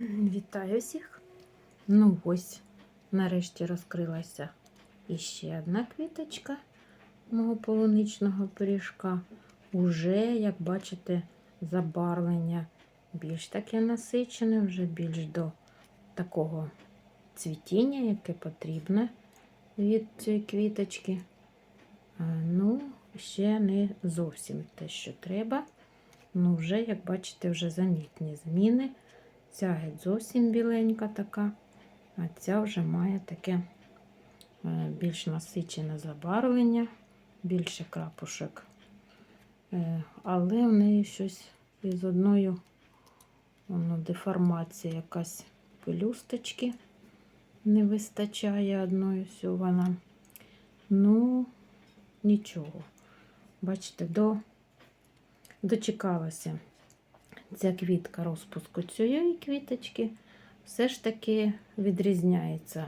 Вітаю всіх. Ну ось, нарешті розкрилася іще одна квіточка мого полуничного пиріжка. Уже, як бачите, забарвлення більш таке насичене, вже більш до такого цвітіння, яке потрібне від цієї квіточки. Ну, ще не зовсім те, що треба. Ну, вже, як бачите, вже замітні зміни. Ця геть зовсім біленька така, а ця вже має таке е, більш насичене забарвлення, більше крапушок. Е, Але в неї щось із одною воно, деформація якась пелюсточки не вистачає одної вона. Ну, нічого. Бачите, до, дочекалася ця квітка розпуску цієї квіточки все ж таки відрізняється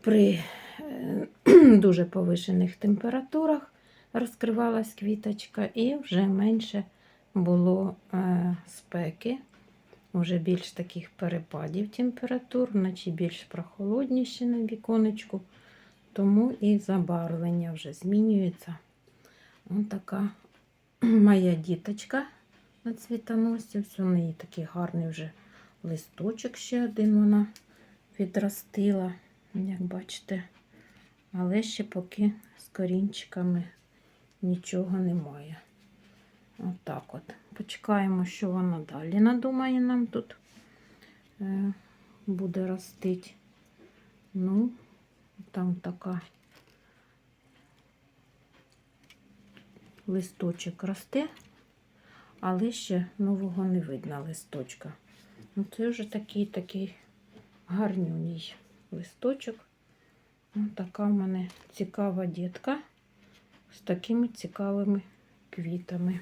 при е, дуже повишених температурах розкривалась квіточка, і вже менше було е, спеки, вже більш таких перепадів температур, наче більш прохолодніше на віконечку, тому і забарвлення вже змінюється. Ось така моя діточка на цвітоносці. Все, у неї такий гарний вже листочок ще один вона відростила, як бачите. Але ще поки з корінчиками нічого немає. Отак от, от. Почекаємо, що вона далі надумає нам тут е, буде ростити. Ну, там така листочок росте але ще нового не видно листочка. Ну, Це вже такий такий гарнюній листочок. Ось така в мене цікава дітка з такими цікавими квітами.